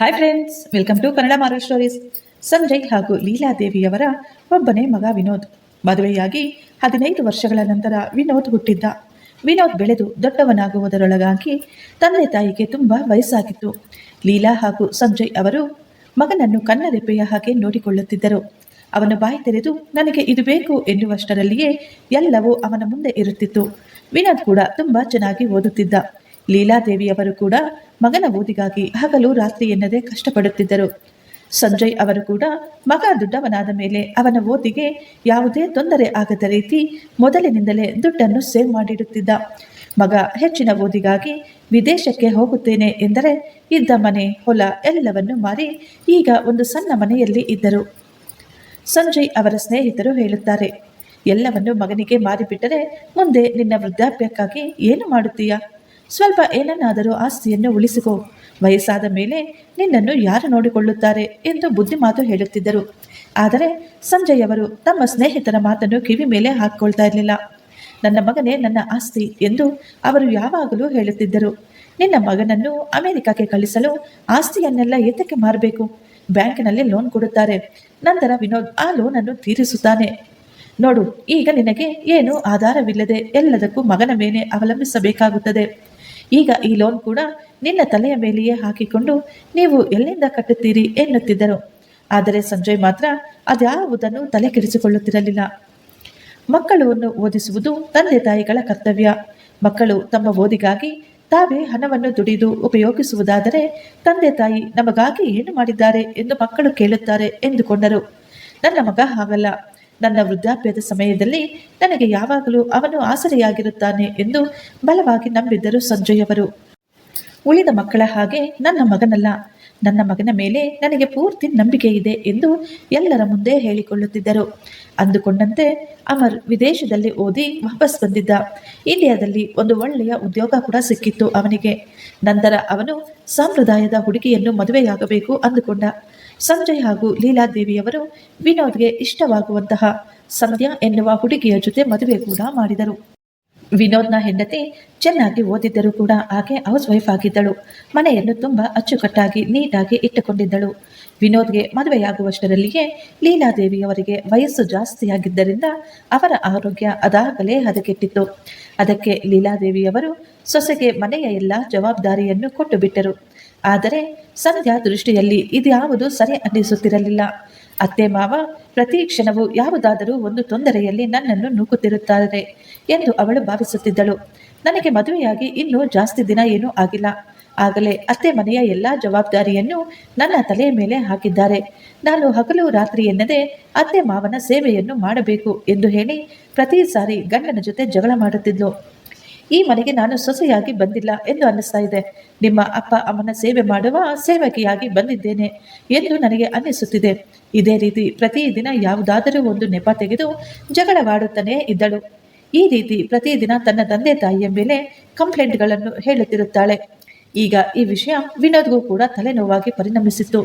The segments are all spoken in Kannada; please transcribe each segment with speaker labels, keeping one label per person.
Speaker 1: Hi friends welcome to Kannada moral stories Sanjay ಹಾಗೂ ಲೀಲಾದೇವಿಯವರ ಒಬ್ಬನೇ ಮಗ ವಿನೋದ್. ಮದುವೆಯಾಗಿ ಹದಿನೈದು ವರ್ಷಗಳ ನಂತರ ವಿನೋದ್ ಹುಟ್ಟಿದ್ದ. ವಿನೋದ್ ಬೆಳೆದು ದೊಡ್ಡವನಾಗುವುದರೊಳಗಾಗಿ ತಂದೆ ತಾಯಿಗೆ ತುಂಬ ವಯಸ್ಸಾಗಿತ್ತು. ಲೀಲಾ ಹಾಗೂ ಸಂಜಯ್ ಅವರು ಮಗನನ್ನು ಕನ್ನರೆಪ್ಪೆಯ ಹಾಗೆ ನೋಡಿಕೊಳ್ಳುತ್ತಿದ್ದರು. ಅವನ ಬಾಯಿ ತೆರೆದು, ನನಗೆ ಇದು ಬೇಕು ಎನ್ನುವಷ್ಟರಲ್ಲಿಯೇ ಎಲ್ಲವೂ ಅವನ ಮುಂದೆ ಇರುತ್ತಿತ್ತು. ವಿನೋದ್ ಕೂಡ ತುಂಬ ಚೆನ್ನಾಗಿ ಓದುತ್ತಿದ್ದ. ಲೀಲಾದೇವಿಯವರು ಕೂಡ ಮಗನ ಓದಿಗಾಗಿ ಹಗಲು ರಾತ್ರಿ ಎನ್ನದೆ ಕಷ್ಟಪಡುತ್ತಿದ್ದರು. ಸಂಜಯ್ ಅವರು ಕೂಡ ಮಗ ದೊಡ್ಡವನಾದ ಮೇಲೆ ಅವನ ಓದಿಗೆ ಯಾವುದೇ ತೊಂದರೆ ಆಗದ ರೀತಿ ಮೊದಲಿನಿಂದಲೇ ದುಡ್ಡನ್ನು ಸೇವ್ ಮಾಡಿಡುತ್ತಿದ್ದ. ಮಗ ಹೆಚ್ಚಿನ ಓದಿಗಾಗಿ ವಿದೇಶಕ್ಕೆ ಹೋಗುತ್ತೇನೆ ಎಂದರೆ ಇದ್ದ ಮನೆ, ಹೊಲ ಎಲ್ಲವನ್ನು ಮಾರಿ ಈಗ ಒಂದು ಸಣ್ಣ ಮನೆಯಲ್ಲಿ ಇದ್ದರು. ಸಂಜಯ್ ಅವರ ಸ್ನೇಹಿತರು ಹೇಳುತ್ತಾರೆ, ಎಲ್ಲವನ್ನು ಮಗನಿಗೆ ಮಾರಿಬಿಟ್ಟರೆ ಮುಂದೆ ನಿನ್ನ ವೃದ್ಧಾಪ್ಯಕ್ಕಾಗಿ ಏನು ಮಾಡುತ್ತೀಯಾ? ಸ್ವಲ್ಪ ಏನನ್ನಾದರೂ ಆಸ್ತಿಯನ್ನು ಉಳಿಸಿಕೋ. ವಯಸ್ಸಾದ ಮೇಲೆ ನಿನ್ನನ್ನು ಯಾರು ನೋಡಿಕೊಳ್ಳುತ್ತಾರೆ ಎಂದು ಬುದ್ಧಿಮಾತು ಹೇಳುತ್ತಿದ್ದರು. ಆದರೆ ಸಂಜಯ್ ಅವರು ತಮ್ಮ ಸ್ನೇಹಿತರ ಮಾತನ್ನು ಕಿವಿ ಮೇಲೆ ಹಾಕ್ಕೊಳ್ತಾ ಇರಲಿಲ್ಲ. ನನ್ನ ಮಗನೇ ನನ್ನ ಆಸ್ತಿ ಎಂದು ಅವರು ಯಾವಾಗಲೂ ಹೇಳುತ್ತಿದ್ದರು. ನಿನ್ನ ಮಗನನ್ನು ಅಮೆರಿಕಕ್ಕೆ ಕಳಿಸಲು ಆಸ್ತಿಯನ್ನೆಲ್ಲ ಏತಕ್ಕೆ ಮಾರಬೇಕು. ಬ್ಯಾಂಕಿನಲ್ಲಿ ಲೋನ್ ಕೊಡುತ್ತಾರೆ. ನಂತರ ವಿನೋದ್ ಆ ಲೋನನ್ನು ತೀರಿಸುತ್ತಾನೆ. ನೋಡು, ಈಗ ನಿನಗೆ ಏನು ಆಧಾರವಿಲ್ಲದೆ ಎಲ್ಲದಕ್ಕೂ ಮಗನ ಮೇಲೆ ಅವಲಂಬಿಸಬೇಕಾಗುತ್ತದೆ. ಈಗ ಈ ಲೋನ್ ಕೂಡ ನಿನ್ನ ತಲೆಯ ಮೇಲೆಯೇ ಹಾಕಿಕೊಂಡು ನೀವು ಎಲ್ಲಿಂದ ಕಟ್ಟುತ್ತೀರಿ ಎನ್ನುತ್ತಿದ್ದರು. ಆದರೆ ಸಂಜಯ್ ಮಾತ್ರ ಅದ್ಯಾವುದನ್ನು ತಲೆ ಕೆಡಿಸಿಕೊಳ್ಳುತ್ತಿರಲಿಲ್ಲ ಮಕ್ಕಳನ್ನು ಓದಿಸುವುದು ತಂದೆ ತಾಯಿಗಳ ಕರ್ತವ್ಯ. ಮಕ್ಕಳು ತಮ್ಮ ಓದಿಗಾಗಿ ತಾವೇ ಹಣವನ್ನು ದುಡಿದು ಉಪಯೋಗಿಸುವುದಾದರೆ ತಂದೆ ತಾಯಿ ನಮಗಾಗಿ ಏನು ಮಾಡಿದ್ದಾರೆ ಎಂದು ಮಕ್ಕಳು ಕೇಳುತ್ತಾರೆ ಎಂದುಕೊಂಡರು. ನನ್ನ ಮಗ ಹಾಗಲ್ಲ. ನನ್ನ ವೃದ್ಧಾಪ್ಯದ ಸಮಯದಲ್ಲಿ ನನಗೆ ಯಾವಾಗಲೂ ಅವನು ಆಸರೆಯಾಗಿರುತ್ತಾನೆ ಎಂದು ಬಲವಾಗಿ ನಂಬಿದ್ದರು ಸಂಜಯ್ ಅವರು ಉಳಿದ ಮಕ್ಕಳ ಹಾಗೆ ನನ್ನ ಮಗನಲ್ಲ. ನನ್ನ ಮಗನ ಮೇಲೆ ನನಗೆ ಪೂರ್ತಿ ನಂಬಿಕೆ ಇದೆ ಎಂದು ಎಲ್ಲರ ಮುಂದೆ ಹೇಳಿಕೊಳ್ಳುತ್ತಿದ್ದರು. ಅಂದುಕೊಂಡಂತೆ ಅಮರ್ ವಿದೇಶದಲ್ಲಿ ಓದಿ ವಾಪಸ್ ಬಂದಿದ್ದ. ಇಂಡಿಯಾದಲ್ಲಿ ಒಂದು ಒಳ್ಳೆಯ ಉದ್ಯೋಗ ಕೂಡ ಸಿಕ್ಕಿತ್ತು ಅವನಿಗೆ. ನಂತರ ಅವನು ಸಂಪ್ರದಾಯದ ಹುಡುಗಿಯನ್ನು ಮದುವೆಯಾಗಬೇಕು ಅಂದುಕೊಂಡ. ಸಂಜಯ್ ಹಾಗೂ ಲೀಲಾದೇವಿಯವರು ವಿನೋದ್ಗೆ ಇಷ್ಟವಾಗುವಂತಹ ಸಂಧ್ಯಾ ಎನ್ನುವ ಹುಡುಗಿಯ ಜೊತೆ ಮದುವೆ ಕೂಡ ಮಾಡಿದರು. ವಿನೋದ್ನ ಹೆಂಡತಿ ಚೆನ್ನಾಗಿ ಓದಿದ್ದರೂ ಕೂಡ ಆಕೆ ಹೌಸ್ ವೈಫ್ ಆಗಿದ್ದಳು. ಮನೆಯನ್ನು ತುಂಬ ಅಚ್ಚುಕಟ್ಟಾಗಿ ನೀಟಾಗಿ ಇಟ್ಟುಕೊಂಡಿದ್ದಳು. ವಿನೋದ್ಗೆ ಮದುವೆಯಾಗುವಷ್ಟರಲ್ಲಿಯೇ ಲೀಲಾದೇವಿಯವರಿಗೆ ವಯಸ್ಸು ಜಾಸ್ತಿಯಾಗಿದ್ದರಿಂದ ಅವರ ಆರೋಗ್ಯ ಅದಾಗಲೇ ಹದಗೆಟ್ಟಿತ್ತು. ಅದಕ್ಕೆ ಲೀಲಾದೇವಿಯವರು ಸೊಸೆಗೆ ಮನೆಯ ಎಲ್ಲ ಜವಾಬ್ದಾರಿಯನ್ನು ಕೊಟ್ಟು ಬಿಟ್ಟರು ಆದರೆ ಸಂಧ್ಯಾ ದೃಷ್ಟಿಯಲ್ಲಿ ಇದ್ಯಾವುದು ಸರಿ ಅನ್ನಿಸುತ್ತಿರಲಿಲ್ಲ. ಅತ್ತೆ ಮಾವ, ಪ್ರತಿ ಕ್ಷಣವೂ ಯಾವುದಾದರೂ ಒಂದು ತೊಂದರೆಯಲ್ಲಿ ನನ್ನನ್ನು ನೂಕುತ್ತಿರುತ್ತಾರೆ ಎಂದು ಅವಳು ಭಾವಿಸುತ್ತಿದ್ದಳು. ನನಗೆ ಮದುವೆಯಾಗಿ ಇನ್ನೂ ಜಾಸ್ತಿ ದಿನ ಏನೂ ಆಗಿಲ್ಲ. ಆಗಲೇ ಅತ್ತೆ ಮನೆಯ ಎಲ್ಲ ಜವಾಬ್ದಾರಿಯನ್ನು ನನ್ನ ತಲೆಯ ಮೇಲೆ ಹಾಕಿದ್ದಾರೆ. ನಾನು ಹಗಲು ರಾತ್ರಿ ಎನ್ನದೆ ಅತ್ತೆ ಮಾವನ ಸೇವೆಯನ್ನು ಮಾಡಬೇಕು ಎಂದು ಹೇಳಿ ಪ್ರತಿ ಸಾರಿ ಗಂಡನ ಜೊತೆ ಜಗಳ ಮಾಡುತ್ತಿದ್ಲು. ಈ ಮನೆಗೆ ನಾನು ಸೊಸೆಯಾಗಿ ಬಂದಿಲ್ಲ ಎಂದು ಅನ್ನಿಸ್ತಾ ಇದೆ. ನಿಮ್ಮ ಅಪ್ಪ ಅಮ್ಮನ ಸೇವೆ ಮಾಡುವ ಸೇವಕಿಯಾಗಿ ಬಂದಿದ್ದೇನೆ ಎಂದು ನನಗೆ ಅನ್ನಿಸುತ್ತಿದೆ. ಇದೇ ರೀತಿ ಪ್ರತಿದಿನ ಯಾವುದಾದರೂ ಒಂದು ನೆಪ ತೆಗೆದು ಜಗಳವಾಡುತ್ತಾನೇ ಇದ್ದಳು. ಈ ರೀತಿ ಪ್ರತಿದಿನ ತನ್ನ ತಂದೆ ತಾಯಿಯ ಮೇಲೆ ಕಂಪ್ಲೇಂಟ್ಗಳನ್ನು ಹೇಳುತ್ತಿರುತ್ತಾಳೆ. ಈಗ ಈ ವಿಷಯ ವಿನೋದ್ಗೂ ಕೂಡ ತಲೆನೋವಾಗಿ ಪರಿಣಮಿಸಿತ್ತು.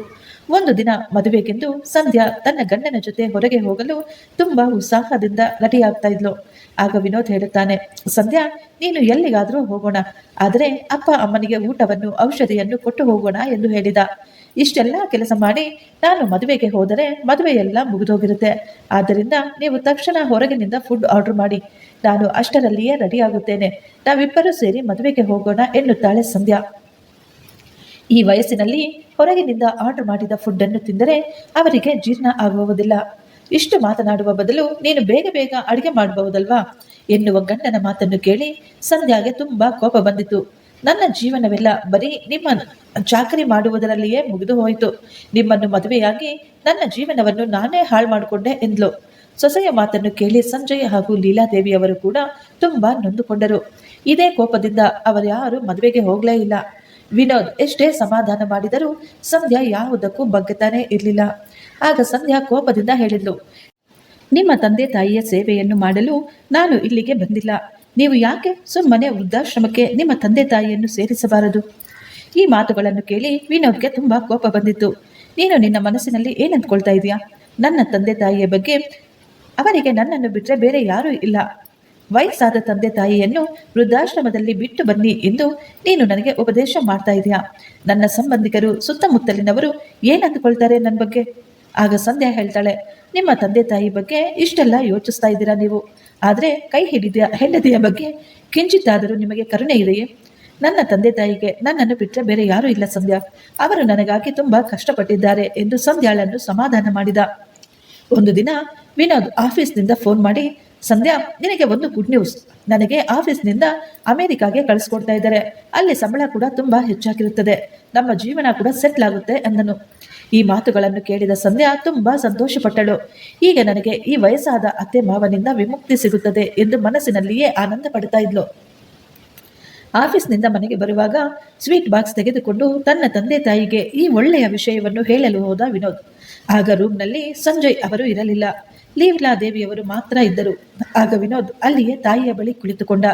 Speaker 1: ಒಂದು ದಿನ ಮದುವೆಗೆಂದು ಸಂಧ್ಯಾ ತನ್ನ ಗಂಡನ ಜೊತೆ ಹೊರಗೆ ಹೋಗಲು ತುಂಬಾ ಉತ್ಸಾಹದಿಂದ ರೆಡಿಯಾಗ್ತಾ ಇದ್ಲು. ಆಗ ವಿನೋದ್ ಹೇಳುತ್ತಾನೆ, ಸಂಧ್ಯಾ, ನೀನು ಎಲ್ಲಿಗಾದರೂ ಹೋಗೋಣ. ಆದರೆ ಅಪ್ಪ ಅಮ್ಮನಿಗೆ ಊಟವನ್ನು, ಔಷಧಿಯನ್ನು ಕೊಟ್ಟು ಹೋಗೋಣ ಎಂದು ಹೇಳಿದ. ಇಷ್ಟೆಲ್ಲ ಕೆಲಸ ಮಾಡಿ ನಾನು ಮದುವೆಗೆ ಹೋದರೆ ಮದುವೆಯೆಲ್ಲ ಮುಗಿದೋಗಿರುತ್ತೆ. ಆದ್ದರಿಂದ ನೀವು ತಕ್ಷಣ ಹೊರಗಿನಿಂದ ಫುಡ್ ಆರ್ಡರ್ ಮಾಡಿ. ನಾನು ಅಷ್ಟರಲ್ಲಿಯೇ ರೆಡಿಯಾಗುತ್ತೇನೆ. ನಾವಿಬ್ಬರೂ ಸೇರಿ ಮದುವೆಗೆ ಹೋಗೋಣ ಎನ್ನುತ್ತಾಳೆ ಸಂಧ್ಯಾ. ಈ ವಯಸ್ಸಿನಲ್ಲಿ ಹೊರಗಿನಿಂದ ಆರ್ಡರ್ ಮಾಡಿದ ಫುಡ್ಡನ್ನು ತಿಂದರೆ ಅವರಿಗೆ ಜೀರ್ಣ ಆಗುವುದಿಲ್ಲ. ಇಷ್ಟು ಮಾತನಾಡುವ ಬದಲು ನೀನು ಬೇಗ ಬೇಗ ಅಡುಗೆ ಮಾಡಬಹುದಲ್ವಾ? ಎನ್ನುವ ಗಂಡನ ಮಾತನ್ನು ಕೇಳಿ ಸಂಧ್ಯಾಗೆ ತುಂಬಾ ಕೋಪ ಬಂದಿತು. ನನ್ನ ಜೀವನವೆಲ್ಲ ಬರೀ ನಿಮ್ಮ ಚಾಕರಿ ಮಾಡುವುದರಲ್ಲಿಯೇ ಮುಗಿದು ಹೋಯಿತು ನಿಮ್ಮನ್ನು ಮದುವೆಯಾಗಿ ನನ್ನ ಜೀವನವನ್ನು ನಾನೇ ಹಾಳು ಮಾಡಿಕೊಂಡೆ ಎಂದ್ಲು. ಸೊಸೆಯ ಮಾತನ್ನು ಕೇಳಿ ಸಂಜಯ ಹಾಗೂ ಲೀಲಾದೇವಿಯವರು ಕೂಡ ತುಂಬಾ ನೊಂದುಕೊಂಡರು. ಇದೇ ಕೋಪದಿಂದ ಅವರ್ಯಾರು ಮದುವೆಗೆ ಹೋಗಲೇ ಇಲ್ಲ. ವಿನೋದ್ ಎಷ್ಟೇ ಸಮಾಧಾನ ಮಾಡಿದರೂ ಸಂಧ್ಯಾ ಯಾವುದಕ್ಕೂ ಬಗ್ಗತಾನೇ ಇರಲಿಲ್ಲ. ಆಗ ಸಂಧ್ಯಾ ಕೋಪದಿಂದ ಹೇಳಿದ್ಲು, ನಿಮ್ಮ ತಂದೆ ತಾಯಿಯ ಸೇವೆಯನ್ನು ಮಾಡಲು ನಾನು ಇಲ್ಲಿಗೆ ಬಂದಿಲ್ಲ. ನೀವು ಯಾಕೆ ಸುಮ್ಮನೆ ವೃದ್ಧಾಶ್ರಮಕ್ಕೆ ನಿಮ್ಮ ತಂದೆ ತಾಯಿಯನ್ನು ಸೇರಿಸಬಾರದು? ಈ ಮಾತುಗಳನ್ನು ಕೇಳಿ ವಿನೋದ್ಗೆ ತುಂಬಾ ಕೋಪ ಬಂದಿತ್ತು. ನೀನು ನಿನ್ನ ಮನಸ್ಸಿನಲ್ಲಿ ಏನಂದ್ಕೊಳ್ತಾ ಇದೆಯಾ? ನನ್ನ ತಂದೆ ತಾಯಿಯ ಬಗ್ಗೆ ಅವರಿಗೆ ನನ್ನನ್ನು ಬಿಟ್ಟರೆ ಬೇರೆ ಯಾರೂ ಇಲ್ಲ. ವಯಸ್ಸಾದ ತಂದೆ ತಾಯಿಯನ್ನು ವೃದ್ಧಾಶ್ರಮದಲ್ಲಿ ಬಿಟ್ಟು ಬನ್ನಿ ಎಂದು ನೀನು ನನಗೆ ಉಪದೇಶ ಮಾಡ್ತಾ ಇದೆಯಾ? ನನ್ನ ಸಂಬಂಧಿಕರು ಸುತ್ತಮುತ್ತಲಿನವರು ಏನಂದುಕೊಳ್ತಾರೆ ನನ್ನ ಬಗ್ಗೆ? ಆಗ ಸಂಧ್ಯಾ ಹೇಳ್ತಾಳೆ, ನಿಮ್ಮ ತಂದೆ ತಾಯಿ ಬಗ್ಗೆ ಇಷ್ಟೆಲ್ಲ ಯೋಚಿಸ್ತಾ ಇದ್ದೀರಾ ನೀವು? ಆದರೆ ಕೈ ಹಿಡಿದ ಹೆಂಡತಿಯ ಬಗ್ಗೆ? ಕಿಂಚಿತ್ತಾದರೂ ನಿಮಗೆ ಕರುಣೆ ಇದೆಯೇ? ನನ್ನ ತಂದೆ ತಾಯಿಗೆ ನನ್ನನ್ನು ಬಿಟ್ಟರೆ ಬೇರೆ ಯಾರೂ ಇಲ್ಲ ಸಂಧ್ಯಾ. ಅವರು ನನಗಾಗಿ ತುಂಬಾ ಕಷ್ಟಪಟ್ಟಿದ್ದಾರೆ ಎಂದು ಸಂಧ್ಯಾಳನ್ನು ಸಮಾಧಾನ ಮಾಡಿದ. ಒಂದು ದಿನ ವಿನೋದ್ ಆಫೀಸ್ನಿಂದ ಫೋನ್ ಮಾಡಿ, ಸಂಧ್ಯಾ, ನಿನಗೆ ಒಂದು ಗುಡ್ ನ್ಯೂಸ್ ನನಗೆ ಆಫೀಸ್ನಿಂದ ಅಮೆರಿಕಾಗೆ ಕಳಿಸ್ಕೊಡ್ತಾ ಇದ್ದಾರೆ. ಅಲ್ಲಿ ಸಂಬಳ ಕೂಡ ತುಂಬಾ ಹೆಚ್ಚಾಗಿರುತ್ತದೆ. ನಮ್ಮ ಜೀವನ ಕೂಡ ಸೆಟ್ಲ್ ಆಗುತ್ತೆ, ಅಂದನು. ಈ ಮಾತುಗಳನ್ನು ಕೇಳಿದ ಸಂಧ್ಯಾ ತುಂಬಾ ಸಂತೋಷಪಟ್ಟಳು. ಈಗ ನನಗೆ ಈ ವಯಸ್ಸಾದ ಅತ್ತೆ ಮಾವನಿಂದ ವಿಮುಕ್ತಿ ಸಿಗುತ್ತದೆ ಎಂದು ಮನಸ್ಸಿನಲ್ಲಿಯೇ ಆನಂದ ಪಡ್ತಾ ಇದ್ಲು. ಆಫೀಸ್ನಿಂದ ಮನೆಗೆ ಬರುವಾಗ ಸ್ವೀಟ್ ಬಾಕ್ಸ್ ತೆಗೆದುಕೊಂಡು ತನ್ನ ತಂದೆ ತಾಯಿಗೆ ಈ ಒಳ್ಳೆಯ ವಿಷಯವನ್ನು ಹೇಳಲು ಹೋದ ವಿನೋದ್. ಆಗ ರೂಮ್ನಲ್ಲಿ ಸಂಜಯ್ ಅವರು ಇರಲಿಲ್ಲ. ಲೀಲಾದೇವಿಯವರು ಮಾತ್ರ ಇದ್ದರು. ಆಗ ವಿನೋದ್ ಅಲ್ಲಿಯೇ ತಾಯಿಯ ಬಳಿ ಕುಳಿತುಕೊಂಡ.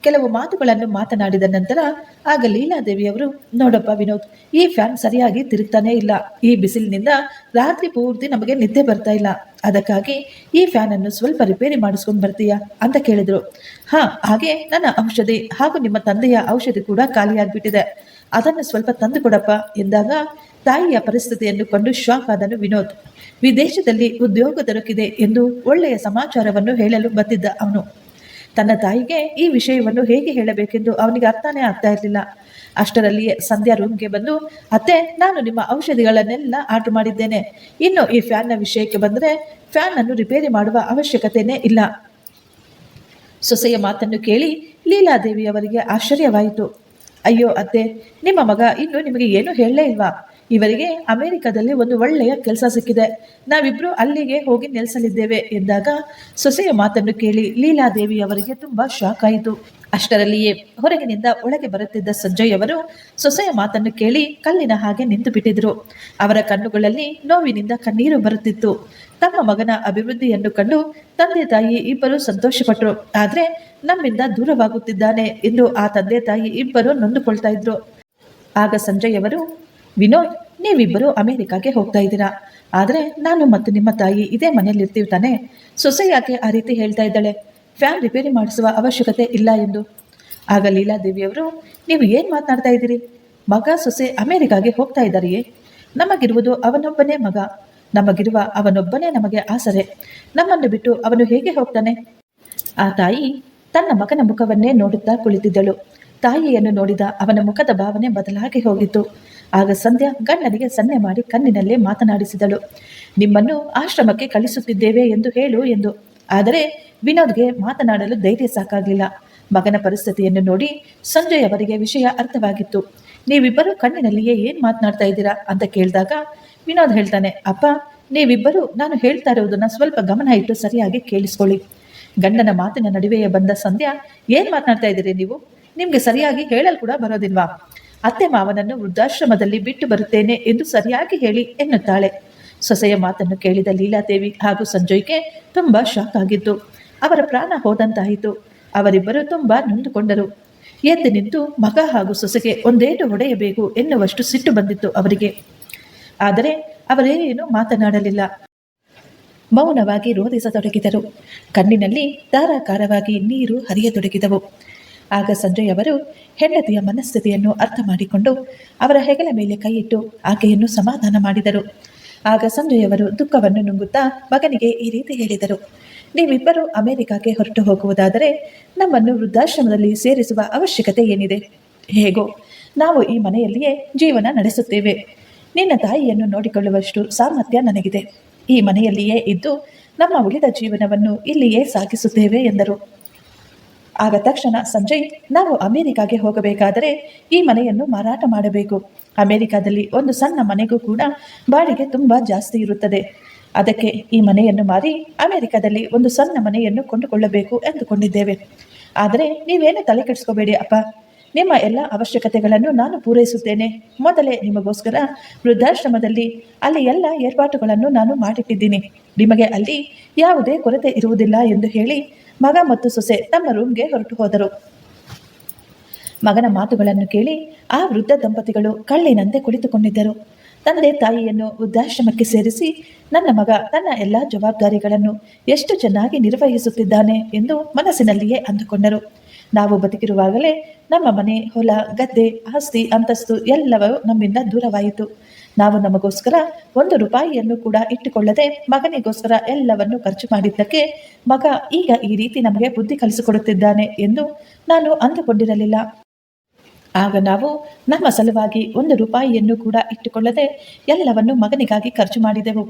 Speaker 1: ಕೆಲವು ಮಾತುಗಳನ್ನು ಮಾತನಾಡಿದ ನಂತರ ಆಗ ಲೀಲಾದೇವಿಯವರು ನೋಡಪ್ಪ ವಿನೋದ್, ಈ ಫ್ಯಾನ್ ಸರಿಯಾಗಿ ತಿರುಗ್ತಾನೇ ಇಲ್ಲ. ಈ ಬಿಸಿಲಿನಿಂದ ರಾತ್ರಿ ಪೂರ್ತಿ ನಮಗೆ ನಿದ್ದೆ ಬರ್ತಾ ಇಲ್ಲ. ಅದಕ್ಕಾಗಿ ಈ ಫ್ಯಾನ್ ಅನ್ನು ಸ್ವಲ್ಪ ರಿಪೇರಿ ಮಾಡಿಸ್ಕೊಂಡು ಬರ್ತೀಯಾ? ಅಂತ ಕೇಳಿದ್ರು. ಹಾ, ಹಾಗೆ ನನ್ನ ಔಷಧಿ ಹಾಗೂ ನಿಮ್ಮ ತಂದೆಯ ಔಷಧಿ ಕೂಡ ಖಾಲಿಯಾಗ್ಬಿಟ್ಟಿದೆ. ಅದನ್ನು ಸ್ವಲ್ಪ ತಂದು ಕೊಡಪ್ಪ ಎಂದಾಗ ತಾಯಿಯ ಪರಿಸ್ಥಿತಿಯನ್ನು ಕಂಡು ಶಾಕ್ ಆದನು ವಿನೋದ್. ವಿದೇಶದಲ್ಲಿ ಉದ್ಯೋಗ ದೊರಕಿದೆ ಎಂದು ಒಳ್ಳೆಯ ಸಮಾಚಾರವನ್ನು ಹೇಳಲು ಬಂದಿದ್ದ ಅವನು. ತನ್ನ ತಾಯಿಗೆ ಈ ವಿಷಯವನ್ನು ಹೇಗೆ ಹೇಳಬೇಕೆಂದು ಅವನಿಗೆ ಅರ್ಥನೇ ಆಗ್ತಾ ಇರಲಿಲ್ಲ. ಅಷ್ಟರಲ್ಲಿಯೇ ಸಂಧ್ಯಾ ರೂಮ್ಗೆ ಬಂದು, ಅತ್ತೆ, ನಾನು ನಿಮ್ಮ ಔಷಧಿಗಳನ್ನೆಲ್ಲ ಆರ್ಡರ್ ಮಾಡಿದ್ದೇನೆ. ಇನ್ನು ಈ ಫ್ಯಾನ್ನ ವಿಷಯಕ್ಕೆ ಬಂದರೆ ಫ್ಯಾನ್ ಅನ್ನು ರಿಪೇರಿ ಮಾಡುವ ಅವಶ್ಯಕತೆನೇ ಇಲ್ಲ. ಸೊಸೆಯ ಮಾತನ್ನು ಕೇಳಿ ಲೀಲಾದೇವಿಯವರಿಗೆ ಆಶ್ಚರ್ಯವಾಯಿತು. ಅಯ್ಯೋ ಅತ್ತೆ, ನಿಮ್ಮ ಮಗ ಇನ್ನು ನಿಮಗೆ ಏನು ಹೇಳಲೇ ಇಲ್ವಾ? ಇವರಿಗೆ ಅಮೆರಿಕದಲ್ಲಿ ಒಂದು ಒಳ್ಳೆಯ ಕೆಲಸ ಸಿಕ್ಕಿದೆ. ನಾವಿಬ್ರು ಅಲ್ಲಿಗೆ ಹೋಗಿ ನೆಲೆಸಲಿದ್ದೇವೆ ಎಂದಾಗ ಸೊಸೆಯ ಮಾತನ್ನು ಕೇಳಿ ಲೀಲಾದೇವಿ ಅವರಿಗೆ ತುಂಬಾ ಶಾಕ್ ಆಯಿತು. ಅಷ್ಟರಲ್ಲಿಯೇ ಹೊರಗಿನಿಂದ ಒಳಗೆ ಬರುತ್ತಿದ್ದ ಸಂಜಯ್ ಅವರು ಸೊಸೆಯ ಮಾತನ್ನು ಕೇಳಿ ಕಲ್ಲಿನ ಹಾಗೆ ನಿಂತು ಬಿಟ್ಟಿದ್ರು ಅವರ ಕಣ್ಣುಗಳಲ್ಲಿ ನೋವಿನಿಂದ ಕಣ್ಣೀರು ಬರುತ್ತಿತ್ತು. ತಮ್ಮ ಮಗನ ಅಭಿವೃದ್ಧಿಯನ್ನು ಕಂಡು ತಂದೆ ತಾಯಿ ಇಬ್ಬರು ಸಂತೋಷಪಟ್ಟರು ಆದ್ರೆ ನಮ್ಮಿಂದ ದೂರವಾಗುತ್ತಿದ್ದಾನೆ ಎಂದು ಆ ತಂದೆ ತಾಯಿ ಇಬ್ಬರು ನೊಂದುಕೊಳ್ತಾ ಇದ್ರು. ಆಗ ಸಂಜಯ್ ಅವರು ವಿನೋದ್ ನೀವಿಬ್ಬರು ಅಮೆರಿಕಾಗೆ ಹೋಗ್ತಾ ಇದ್ದೀರಾ? ಆದರೆ ನಾನು ಮತ್ತು ನಿಮ್ಮ ತಾಯಿ ಇದೇ ಮನೆಯಲ್ಲಿ ಇರ್ತೀವಿ ತಾನೆ. ಸೊಸೆ ಯಾಕೆ ಆ ರೀತಿ ಹೇಳ್ತಾ ಇದ್ದಾಳೆ? ಫ್ಯಾನ್ ರಿಪೇರಿ ಮಾಡಿಸುವ ಅವಶ್ಯಕತೆ ಇಲ್ಲ ಎಂದು. ಆಗ ಲೀಲಾದೇವಿಯವರು, ನೀವು ಏನು ಮಾತನಾಡ್ತಾ ಇದ್ದೀರಿ? ಮಗ, ಸೊಸೆ ಅಮೆರಿಕಾಗೆ ಹೋಗ್ತಾ ಇದ್ದಾರೆಯೇ? ನಮಗಿರುವುದು ಅವನೊಬ್ಬನೇ ಮಗ. ನಮಗಿರುವ ಅವನೊಬ್ಬನೇ ನಮಗೆ ಆಸರೆ. ನಮ್ಮನ್ನು ಬಿಟ್ಟು ಅವನು ಹೇಗೆ ಹೋಗ್ತಾನೆ? ಆ ತಾಯಿ ತನ್ನ ಮಗನ ಮುಖವನ್ನೇ ನೋಡುತ್ತಾ ಕುಳಿತಿದ್ದಳು. ತಾಯಿಯನ್ನು ನೋಡಿದ ಅವನ ಮುಖದ ಭಾವನೆ ಬದಲಾಗಿ ಹೋಗಿತ್ತು. ಆಗ ಸಂಧ್ಯಾ ಗಣ್ಣನಿಗೆ ಸನ್ನೆ ಮಾಡಿ ಕಣ್ಣಿನಲ್ಲೇ ಮಾತನಾಡಿಸಿದಳು. ನಿಮ್ಮನ್ನು ಆಶ್ರಮಕ್ಕೆ ಕಳಿಸುತ್ತಿದ್ದೇವೆ ಎಂದು ಹೇಳು ಎಂದು. ಆದರೆ ವಿನೋದ್ಗೆ ಮಾತನಾಡಲು ಧೈರ್ಯ ಸಾಕಾಗಲಿಲ್ಲ. ಮಗನ ಪರಿಸ್ಥಿತಿಯನ್ನು ನೋಡಿ ಸಂಜಯ್ ಅವರಿಗೆ ವಿಷಯ ಅರ್ಥವಾಗಿತ್ತು. ನೀವಿಬ್ಬರು ಕಣ್ಣಿನಲ್ಲಿಯೇ ಏನ್ ಮಾತನಾಡ್ತಾ ಇದ್ದೀರಾ? ಅಂತ ಕೇಳಿದಾಗ ವಿನೋದ್ ಹೇಳ್ತಾನೆ, ಅಪ್ಪ, ನೀವಿಬ್ಬರು ನಾನು ಹೇಳ್ತಾ ಇರೋದನ್ನ ಸ್ವಲ್ಪ ಗಮನ ಇಟ್ಟು ಸರಿಯಾಗಿ ಕೇಳಿಸ್ಕೊಳ್ಳಿ. ಗಂಡನ ಮಾತಿನ ನಡುವೆಯೇ ಬಂದ ಸಂಧ್ಯಾ, ಏನು ಮಾತನಾಡ್ತಾ ಇದ್ದೀರಿ ನೀವು? ನಿಮಗೆ ಸರಿಯಾಗಿ ಹೇಳಲು ಕೂಡ ಬರೋದಿಲ್ವಾ? ಅತ್ತೆ ಮಾವನನ್ನು ವೃದ್ಧಾಶ್ರಮದಲ್ಲಿ ಬಿಟ್ಟು ಬರುತ್ತೇನೆ ಎಂದು ಸರಿಯಾಗಿ ಹೇಳಿ, ಎನ್ನುತ್ತಾಳೆ. ಸೊಸೆಯ ಮಾತನ್ನು ಕೇಳಿದ ಲೀಲಾದೇವಿ ಹಾಗೂ ಸಂಜಯ್ಗೆ ತುಂಬಾ ಶಾಕ್ ಆಗಿತ್ತು. ಅವರ ಪ್ರಾಣ ಹೋದಂತಾಯಿತು. ಅವರಿಬ್ಬರು ತುಂಬಾ ನೊಂದುಕೊಂಡರು. ಎದ್ದು ನಿಂತು ಮಗ ಹಾಗೂ ಸೊಸೆಗೆ ಒಂದೇಟು ಹೊಡೆಯಬೇಕು ಎನ್ನುವಷ್ಟು ಸಿಟ್ಟು ಬಂದಿತ್ತು ಅವರಿಗೆ. ಆದರೆ ಅವರೇನು ಮಾತನಾಡಲಿಲ್ಲ. ಮೌನವಾಗಿ ರೋಧಿಸತೊಡಗಿದರು ಕಣ್ಣಿನಲ್ಲಿ ಧಾರಾಕಾರವಾಗಿ ನೀರು ಹರಿಯತೊಡಗಿದವು. ಆಗ ಸಂಜಯ್ ಅವರು ಹೆಂಡತಿಯ ಮನಸ್ಥಿತಿಯನ್ನು ಅರ್ಥ ಮಾಡಿಕೊಂಡು ಅವರ ಹೆಗಲ ಮೇಲೆ ಕೈಯಿಟ್ಟು ಆಕೆಯನ್ನು ಸಮಾಧಾನ ಮಾಡಿದರು. ಆಗ ಸಂಜಯ್ ಅವರು ದುಃಖವನ್ನು ನುಂಗುತ್ತಾ ಮಗನಿಗೆ ಈ ರೀತಿ ಹೇಳಿದರು. ನೀವಿಬ್ಬರು ಅಮೆರಿಕಕ್ಕೆ ಹೊರಟು ಹೋಗುವುದಾದರೆ ನಮ್ಮನ್ನು ವೃದ್ಧಾಶ್ರಮದಲ್ಲಿ ಸೇರಿಸುವ ಅವಶ್ಯಕತೆ ಏನಿದೆ? ಹೇಗೋ, ನಾವು ಈ ಮನೆಯಲ್ಲಿಯೇ ಜೀವನ ನಡೆಸುತ್ತೇವೆ. ನಿನ್ನ ತಾಯಿಯನ್ನು ನೋಡಿಕೊಳ್ಳುವಷ್ಟು ಸಾಮರ್ಥ್ಯ ನನಗಿದೆ. ಈ ಮನೆಯಲ್ಲಿಯೇ ಇದ್ದು ನಮ್ಮ ಉಳಿದ ಜೀವನವನ್ನು ಇಲ್ಲಿಯೇ ಸಾಗಿಸುತ್ತೇವೆ ಎಂದರು. ಆಗ ತಕ್ಷಣ ಸಂಜಯ್, ನಾವು ಅಮೆರಿಕಾಗೆ ಹೋಗಬೇಕಾದರೆ ಈ ಮನೆಯನ್ನು ಮಾರಾಟ ಮಾಡಬೇಕು. ಅಮೆರಿಕಾದಲ್ಲಿ ಒಂದು ಸಣ್ಣ ಮನೆಗೂ ಕೂಡ ಬಾಡಿಗೆ ತುಂಬ ಜಾಸ್ತಿ ಇರುತ್ತದೆ. ಅದಕ್ಕೆ ಈ ಮನೆಯನ್ನು ಮಾರಿ ಅಮೆರಿಕದಲ್ಲಿ ಒಂದು ಸಣ್ಣ ಮನೆಯನ್ನು ಕೊಂಡುಕೊಳ್ಳಬೇಕು ಎಂದುಕೊಂಡಿದ್ದೇವೆ. ಆದರೆ ನೀವೇನು ತಲೆ ಕೆಡಿಸ್ಕೋಬೇಡಿ ಅಪ್ಪ. ನಿಮ್ಮ ಎಲ್ಲ ಅವಶ್ಯಕತೆಗಳನ್ನು ನಾನು ಪೂರೈಸುತ್ತೇನೆ. ಮೊದಲೇ ನಿಮಗೋಸ್ಕರ ವೃದ್ಧಾಶ್ರಮದಲ್ಲಿ ಅಲ್ಲಿ ಎಲ್ಲ ಏರ್ಪಾಟುಗಳನ್ನು ನಾನು ಮಾಡಿಟ್ಟಿದ್ದೀನಿ. ನಿಮಗೆ ಅಲ್ಲಿ ಯಾವುದೇ ಕೊರತೆ ಇರುವುದಿಲ್ಲ ಎಂದು ಹೇಳಿ ಮಗ ಮತ್ತು ಸೊಸೆ ತಮ್ಮ ರೂಮ್ಗೆ ಹೊರಟು ಹೋದರು. ಮಗನ ಮಾತುಗಳನ್ನು ಕೇಳಿ ಆ ವೃದ್ಧ ದಂಪತಿಗಳು ಕಳ್ಳಿನಂತೆ ಕುಳಿತುಕೊಂಡಿದ್ದರು. ತಂದೆ ತಾಯಿಯನ್ನು ವೃದ್ಧಾಶ್ರಮಕ್ಕೆ ಸೇರಿಸಿ ನನ್ನ ಮಗ ತನ್ನ ಎಲ್ಲ ಜವಾಬ್ದಾರಿಗಳನ್ನು ಎಷ್ಟು ಚೆನ್ನಾಗಿ ನಿರ್ವಹಿಸುತ್ತಿದ್ದಾನೆ ಎಂದು ಮನಸ್ಸಿನಲ್ಲಿಯೇ ಅಂದುಕೊಂಡರು. ನಾವು ಬದುಕಿರುವಾಗಲೇ ನಮ್ಮ ಮನೆ, ಹೊಲ, ಗದ್ದೆ, ಆಸ್ತಿ, ಅಂತಸ್ತು ಎಲ್ಲವೂ ನಮ್ಮಿಂದ ದೂರವಾಯಿತು. ನಾವು ನಮಗೋಸ್ಕರ ಒಂದು ರೂಪಾಯಿಯನ್ನು ಕೂಡ ಇಟ್ಟುಕೊಳ್ಳದೆ ಮಗನಿಗೋಸ್ಕರ ಎಲ್ಲವನ್ನು ಖರ್ಚು ಮಾಡಿದ್ದಕ್ಕೆ ಮಗ ಈಗ ಈ ರೀತಿ ನಮಗೆ ಬುದ್ಧಿ ಕಲಿಸಿಕೊಡುತ್ತಿದ್ದಾನೆ ಎಂದು ನಾನು ಅಂದುಕೊಂಡಿರಲಿಲ್ಲ. ಆಗ ನಾವು ನಮ್ಮ ಸಲುವಾಗಿ ಒಂದು ರೂಪಾಯಿಯನ್ನು ಕೂಡ ಇಟ್ಟುಕೊಳ್ಳದೆ ಎಲ್ಲವನ್ನು ಮಗನಿಗಾಗಿ ಖರ್ಚು ಮಾಡಿದೆವು.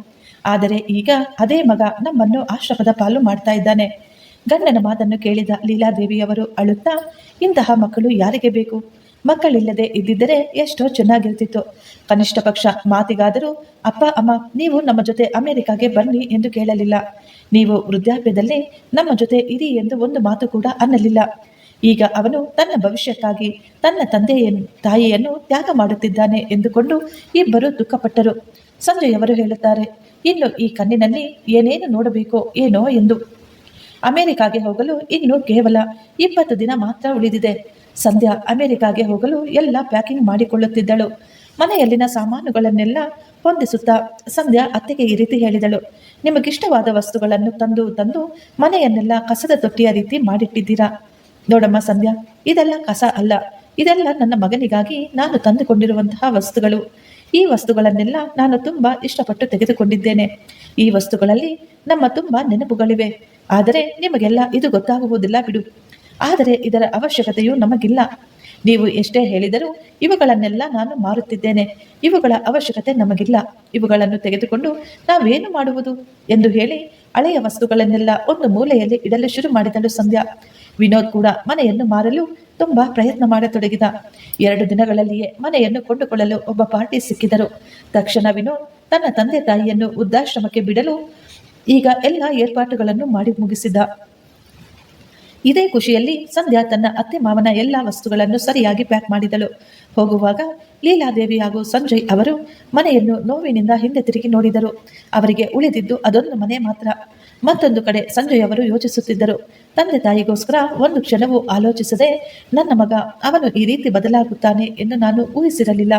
Speaker 1: ಆದರೆ ಈಗ ಅದೇ ಮಗ ನಮ್ಮನ್ನು ಆಶ್ರಮದ ಪಾಲು ಮಾಡ್ತಾ ಇದ್ದಾನೆ. ಗಂಡನ ಮಾತನ್ನು ಕೇಳಿದ ಲೀಲಾದೇವಿಯವರು ಅಳುತ್ತಾ, ಇಂತಹ ಮಕ್ಕಳು ಯಾರಿಗೆ ಬೇಕು? ಮಕ್ಕಳಿಲ್ಲದೆ ಇದ್ದಿದ್ದರೆ ಎಷ್ಟೋ ಚೆನ್ನಾಗಿರ್ತಿತ್ತು. ಕನಿಷ್ಠ ಪಕ್ಷ ಮಾತಿಗಾದರೂ, ಅಪ್ಪ, ಅಮ್ಮ, ನೀವು ನಮ್ಮ ಜೊತೆ ಅಮೆರಿಕಾಗೆ ಬನ್ನಿ ಎಂದು ಕೇಳಲಿಲ್ಲ. ನೀವು ವೃದ್ಧಾಪ್ಯದಲ್ಲಿ ನಮ್ಮ ಜೊತೆ ಇರಿ ಎಂದು ಒಂದು ಮಾತು ಕೂಡ ಅನ್ನಲಿಲ್ಲ. ಈಗ ಅವನು ತನ್ನ ಭವಿಷ್ಯಕ್ಕಾಗಿ, ತನ್ನ ತಂದೆಯನ್ನು ತಾಯಿಯನ್ನು ತ್ಯಾಗ ಮಾಡುತ್ತಿದ್ದಾನೆ ಎಂದುಕೊಂಡು ಇಬ್ಬರು ದುಃಖಪಟ್ಟರು. ಸಂಜಯವರು ಹೇಳುತ್ತಾರೆ, ಇನ್ನು ಈ ಕಣ್ಣಿನಲ್ಲಿ ಏನೇನು ನೋಡಬೇಕೋ, ಏನೋ ಎಂದು. ಅಮೆರಿಕಾಗೆ ಹೋಗಲು ಇನ್ನು ಕೇವಲ ಇಪ್ಪತ್ತು ದಿನ ಮಾತ್ರ ಉಳಿದಿದೆ. ಸಂಧ್ಯಾ ಅಮೆರಿಕಾಗೆ ಹೋಗಲು ಎಲ್ಲ ಪ್ಯಾಕಿಂಗ್ ಮಾಡಿಕೊಳ್ಳುತ್ತಿದ್ದಳು. ಮನೆಯಲ್ಲಿನ ಸಾಮಾನುಗಳನ್ನೆಲ್ಲ ಹೊಂದಿಸುತ್ತಾ ಸಂಧ್ಯಾ ಅತ್ತೆಗೆ ಈ ರೀತಿ ಹೇಳಿದಳು, ನಿಮಗಿಷ್ಟವಾದ ವಸ್ತುಗಳನ್ನು ತಂದು ತಂದು ಮನೆಯನ್ನೆಲ್ಲ ಕಸದ ತೊಟ್ಟಿಯ ರೀತಿ ಮಾಡಿಟ್ಟಿದ್ದೀರಾ? ನೋಡಮ್ಮ ಸಂಧ್ಯಾ, ಇದೆಲ್ಲ ಕಸ ಅಲ್ಲ. ಇದೆಲ್ಲ ನನ್ನ ಮಗನಿಗಾಗಿ ನಾನು ತಂದುಕೊಂಡಿರುವಂತಹ ವಸ್ತುಗಳು. ಈ ವಸ್ತುಗಳನ್ನೆಲ್ಲ ನಾನು ತುಂಬಾ ಇಷ್ಟಪಟ್ಟು ತೆಗೆದುಕೊಂಡಿದ್ದೇನೆ. ಈ ವಸ್ತುಗಳಲ್ಲಿ ನಮ್ಮ ತುಂಬಾ ನೆನಪುಗಳಿವೆ. ಆದರೆ ನಿಮಗೆಲ್ಲ ಇದು ಗೊತ್ತಾಗುವುದಿಲ್ಲ ಬಿಡು. ಆದರೆ ಇದರ ಅವಶ್ಯಕತೆಯು ನಮಗಿಲ್ಲ. ನೀವು ಎಷ್ಟೇ ಹೇಳಿದರೂ ಇವುಗಳನ್ನೆಲ್ಲ ನಾನು ಮಾರುತ್ತಿದ್ದೇನೆ. ಇವುಗಳ ಅವಶ್ಯಕತೆ ನಮಗಿಲ್ಲ. ಇವುಗಳನ್ನು ತೆಗೆದುಕೊಂಡು ನಾವೇನು ಮಾಡುವುದು? ಎಂದು ಹೇಳಿ ಹಳೆಯ ವಸ್ತುಗಳನ್ನೆಲ್ಲ ಒಂದು ಮೂಲೆಯಲ್ಲಿ ಇಡಲು ಶುರು ಮಾಡಿದಳು ಸಂಧ್ಯಾ. ವಿನೋದ್ ಕೂಡ ಮನೆಯನ್ನು ಮಾರಲು ತುಂಬಾ ಪ್ರಯತ್ನ ಮಾಡತೊಡಗಿದ. ಎರಡು ದಿನಗಳಲ್ಲಿಯೇ ಮನೆಯನ್ನು ಕೊಂಡುಕೊಳ್ಳಲು ಒಬ್ಬ ಪಾರ್ಟಿ ಸಿಕ್ಕಿದರು. ತಕ್ಷಣ ವಿನೋದ್ ತನ್ನ ತಂದೆ ತಾಯಿಯನ್ನು ವೃದ್ಧಾಶ್ರಮಕ್ಕೆ ಬಿಡಲು ಈಗ ಎಲ್ಲ ಏರ್ಪಾಟುಗಳನ್ನು ಮಾಡಿ ಮುಗಿಸಿದ. ಇದೇ ಖುಷಿಯಲ್ಲಿ ಸಂಧ್ಯಾ ತನ್ನ ಅತ್ತೆ ಮಾವನ ಎಲ್ಲ ವಸ್ತುಗಳನ್ನು ಸರಿಯಾಗಿ ಪ್ಯಾಕ್ ಮಾಡಿದಳು. ಹೋಗುವಾಗ ಲೀಲಾದೇವಿ ಹಾಗೂ ಸಂಜಯ್ ಅವರು ಮನೆಯನ್ನು ನೋವಿನಿಂದ ಹಿಂದೆ ತಿರುಗಿ ನೋಡಿದರು. ಅವರಿಗೆ ಉಳಿದಿದ್ದು ಅದೊಂದು ಮನೆ ಮಾತ್ರ. ಮತ್ತೊಂದು ಕಡೆ ಸಂಜಯ್ ಅವರು ಯೋಚಿಸುತ್ತಿದ್ದರು. ತಂದೆ ತಾಯಿಗೋಸ್ಕರ ಒಂದು ಕ್ಷಣವೂ ಆಲೋಚಿಸದೆ, ನನ್ನ ಮಗ, ಅವನು ಈ ರೀತಿ ಬದಲಾಗುತ್ತಾನೆ ಎಂದು ನಾನು ಊಹಿಸಿರಲಿಲ್ಲ.